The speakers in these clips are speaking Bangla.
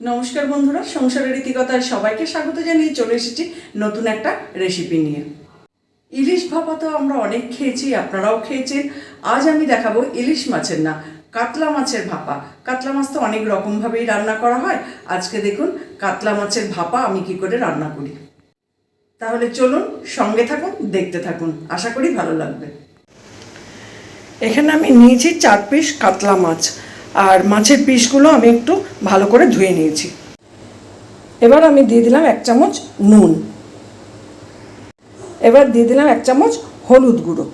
নমস্কার বন্ধুরা, সংসারের রীতিকতায় সবাইকে স্বাগত জানিয়ে চলে এসেছি নতুন একটা রেসিপি নিয়ে। ইলিশ ভাপা তো আমরা অনেক খেয়েছি, আপনারাও খেয়েছেন। আজ আমি দেখাবো ইলিশ মাছের না কাতলা মাছের ভাপা। কাতলা মাছ তো অনেক রকমভাবেই রান্না করা হয়। আজকে দেখুন কাতলা মাছের ভাপা আমি কি করে রান্না করি। তাহলে চলুন সঙ্গে থাকুন, দেখতে থাকুন। আশা করি ভালো লাগবে। এখানে আমি নিয়েছি চার পিস কাতলা মাছ। আর মাছের পিসগুলো আমি একটু ভালো করে ধুয়ে নিয়েছি। এবার আমি দিয়ে দিলাম এক চামচ নুন। এবার দিয়ে দিলাম এক চামচ হলুদ গুঁড়ো।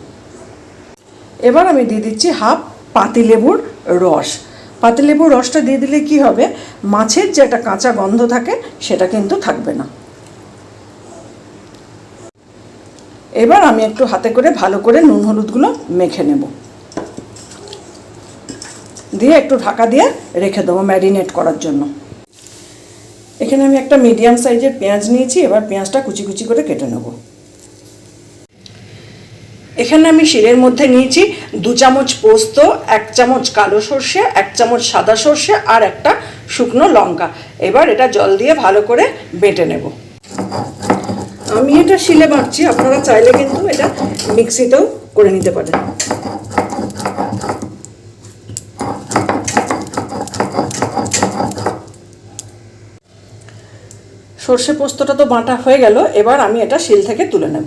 এবার আমি দিয়ে দিচ্ছি হাফ পাতিলেবুর রস। পাতিলেবুর রসটা দিয়ে দিলে কি হবে? মাছের যে একটা কাঁচা গন্ধ থাকে, সেটা কিন্তু থাকবে না। এবার আমি একটু হাতে করে ভালো করে নুন হলুদগুলো মেখে নেব। দিয়ে একটু ঢাকা দিয়ে রেখে দেবো ম্যারিনেট করার জন্য। এখানে আমি একটা মিডিয়াম সাইজের পেঁয়াজ নিয়েছি, এবার পেঁয়াজটা কুচি কুচি করে কেটে নেব। এখানে আমি শিরের মধ্যে নিয়েছি দু চামচ পোস্ত, এক চামচ কালো সর্ষে, এক চামচ সাদা সর্ষে আর একটা শুকনো লঙ্কা। এবার এটা জল দিয়ে ভালো করে বেটে নেব। আমি এটা শিলে বাটছি, আপনারা চাইলে কিন্তু এটা মিক্সিতেও করে নিতে পারেন। সর্ষে পোস্তটা তো বাঁটা হয়ে গেল, এবার আমি এটা শিল থেকে তুলে নেব।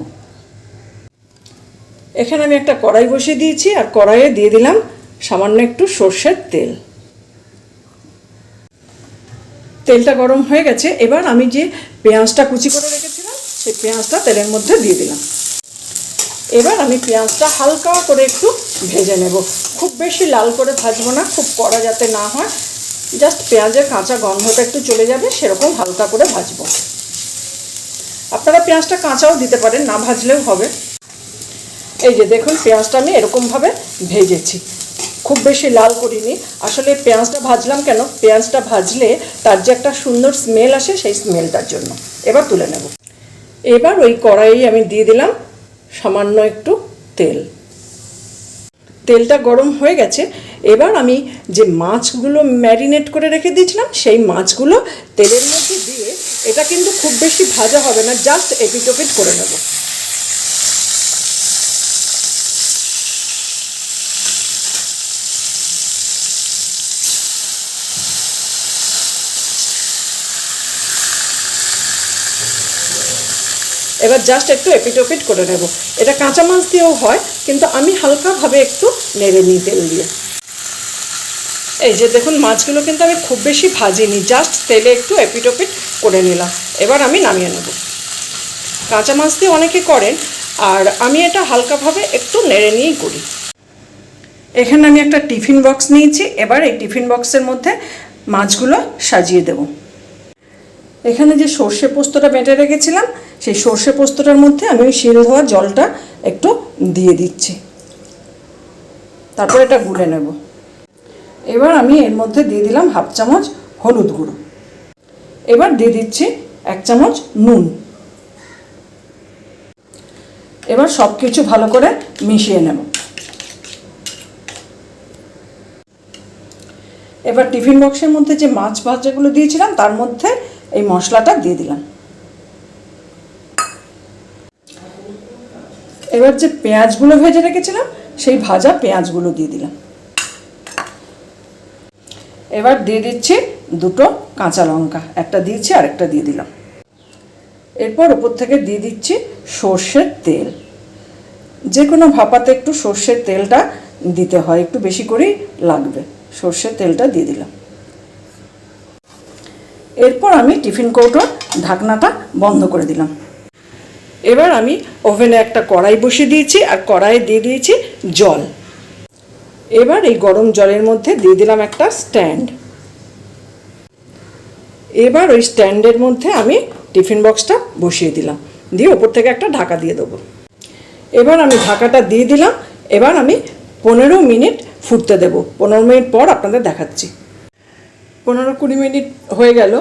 এখানে আমি একটা কড়াই বসিয়ে দিয়েছি, আর কড়াইয়ে দিয়ে দিলাম সামান্য একটু সর্ষের তেল। তেলটা গরম হয়ে গেছে, এবার আমি যে পেঁয়াজটা কুচি করে রেখেছিলাম, সেই পেঁয়াজটা তেলের মধ্যে দিয়ে দিলাম। এবার আমি পেঁয়াজটা হালকা করে একটু ভেজে নেব। খুব বেশি লাল করে ভাজবো না, খুব কড়া যাতে না হয় জাস্ট পেঁয়াজের কাঁচা গন্ধটা একটু চলে যাবে, সেরকম হালকা করে ভাজবো। আপনারা পেঁয়াজটা কাঁচাও দিতে পারেন, না ভাজলেও হবে। এই যে দেখুন, পেঁয়াজটা আমি এরকমভাবে ভেজেছি। খুব বেশি লাল করিনি। আসলে পেঁয়াজটা ভাজলাম কেন? পেঁয়াজটা ভাজলে তার যে একটা সুন্দর স্মেল আসে, সেই স্মেলটার জন্য। এবার তুলে নেব। এবার ওই কড়াই আমি দিয়ে দিলাম সামান্য একটু তেল। তেলটা গরম হয়ে গেছে, এবার আমি যে মাছগুলো ম্যারিনেট করে রেখে দিয়েছিলাম, সেই মাছগুলো তেলের মধ্যে দিয়ে, এটা কিন্তু খুব বেশি ভাজা হবে না জাস্ট এপিটোপিট করে নেব। এবার জাস্ট একটু এপিটোপিট করে নেব। এটা কাঁচা মাছ দিয়েও হয়, কিন্তু আমি হালকাভাবে একটু নেড়ে নিই তেল দিয়ে। এই যে দেখুন, মাছগুলো কিন্তু আমি খুব বেশি ভাজিনি জাস্ট তেলে একটু এপিটোপিট করে নিলাম। এবার আমি নামিয়ে নেব। কাঁচা মাছ দিয়ে অনেকে করেন, আর আমি এটা হালকাভাবে একটু নেড়ে নিয়েই করি। এখানে আমি একটা টিফিন বক্স নিয়েছি, এবার এই টিফিন বক্সের মধ্যে মাছগুলো সাজিয়ে দেবো। এখানে যে সর্ষে পোস্তটা বেটে রেখেছিলাম, সেই সর্ষে পোস্তটার মধ্যে আমি ওই শিল ধোয়া জলটা একটু দিয়ে দিচ্ছি। তারপর এটা গুলে নেব। এবার আমি এর মধ্যে দিয়ে দিলাম হাফ চামচ হলুদ গুঁড়ো। এবার দিয়ে দিচ্ছি এক চামচ নুন। এবার সব কিছু ভালো করে মিশিয়ে নেব। এবার টিফিন বক্সের মধ্যে যে মাছ ভাজাগুলো দিয়েছিলাম, তার মধ্যে এই মশলাটা দিয়ে দিলাম। এবার যে পেঁয়াজগুলো ভেজে রেখেছিলাম, সেই ভাজা পেঁয়াজগুলো দিয়ে দিলাম। এবার দিয়ে দিচ্ছি দুটো কাঁচা লঙ্কা, একটা দিয়েছি আর একটা দিয়ে দিলাম। এরপর ওপর থেকে দিয়ে দিচ্ছি সর্ষের তেল। যে কোনো ভাপাতে একটু সর্ষের তেলটা দিতে হয়, একটু বেশি করেই লাগবে। সর্ষের তেলটা দিয়ে দিলাম। এরপর আমি টিফিন কৌটোর ঢাকনাটা বন্ধ করে দিলাম। এবার আমি ওভেনে একটা কড়াই বসিয়ে দিয়েছি আর কড়াইয়ে দিয়ে দিয়েছি জল। এবার এই গরম জলের মধ্যে দিয়ে দিলাম একটা স্ট্যান্ড। এবার ওই স্ট্যান্ডের মধ্যে আমি টিফিন বক্সটা বসিয়ে দিলাম। দিয়ে ওপর থেকে একটা ঢাকা দিয়ে দেবো। এবার আমি ঢাকাটা দিয়ে দিলাম। এবার আমি পনেরো মিনিট ফুটতে দেবো। পনেরো মিনিট পর আপনাদের দেখাচ্ছি। পনেরো কুড়ি মিনিট হয়ে গেল।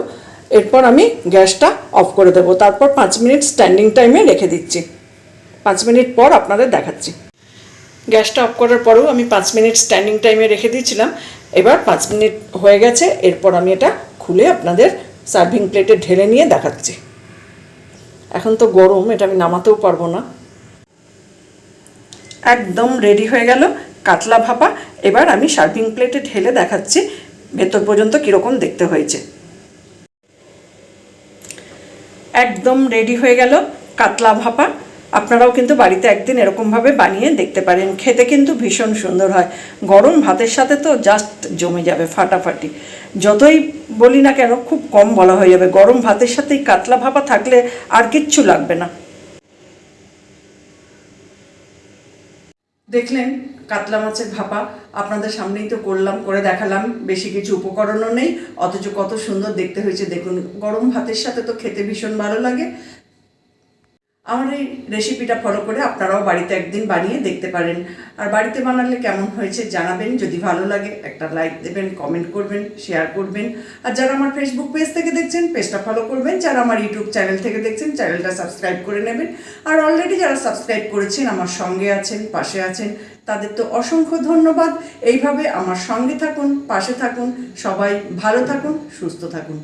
এরপর আমি গ্যাসটা অফ করে দেবো। তারপর পাঁচ মিনিট স্ট্যান্ডিং টাইমে রেখে দিচ্ছি। পাঁচ মিনিট পর আপনাদের দেখাচ্ছি। গ্যাসটা অফ করার পরেও আমি পাঁচ মিনিট স্ট্যান্ডিং টাইমে রেখে দিয়েছিলাম। এবার পাঁচ মিনিট হয়ে গেছে। এরপর আমি এটা খুলে আপনাদের সার্ভিং প্লেটে ঢেলে নিয়ে দেখাচ্ছি। এখন তো গরম, এটা আমি নামাতেও পারব না। একদম রেডি হয়ে গেল কাতলা ভাপা। এবার আমি সার্ভিং প্লেটে ঢেলে দেখাচ্ছি। ভেতর পর্যন্ত কীরকম দেখতে হয়েছে। একদম রেডি হয়ে গেল কাতলা ভাপা। আপনারাও কিন্তু বাড়িতে একদিন এরকমভাবে বানিয়ে দেখতে পারেন। খেতে কিন্তু ভীষণ সুন্দর হয়। গরম ভাতের সাথে তো জাস্ট জমে যাবে ফাটাফাটি। যতই বলি না কেন, খুব কম বলা হয়ে যাবে। গরম ভাতের সাথে কাতলা ভাপা থাকলে আর কিচ্ছু লাগবে না। দেখলেন কাতলা মাছের ভাপা আপনাদের সামনেই তো করলাম, করে দেখালাম। বেশি কিছু উপকরণও নেই, অথচ কত সুন্দর দেখতে হয়েছে। দেখুন, গরম ভাতের সাথে তো খেতে ভীষণ ভালো লাগে। আমার এই রেসিপিটা ফলো করে আপনারাও বাড়িতে একদিন বানিয়ে দেখতে পারেন। আর বাড়িতে বানালে কেমন হয়েছে জানাবেন। যদি ভালো লাগে, একটা লাইক দেবেন কমেন্ট করবেন শেয়ার করবেন। আর যারা আমার ফেসবুক পেজ থেকে দেখছেন পেজটা ফলো করবেন। যারা আমার ইউটিউব চ্যানেল থেকে দেখছেন চ্যানেলটা সাবস্ক্রাইব করে নেবেন। আর অলরেডি যারা সাবস্ক্রাইব করেছেন, আমার সঙ্গে আছেন, পাশে আছেন, তাদের তো অসংখ্য ধন্যবাদ। এইভাবে আমার সঙ্গে থাকুন, পাশে থাকুন, সবাই ভালো থাকুন, সুস্থ থাকুন।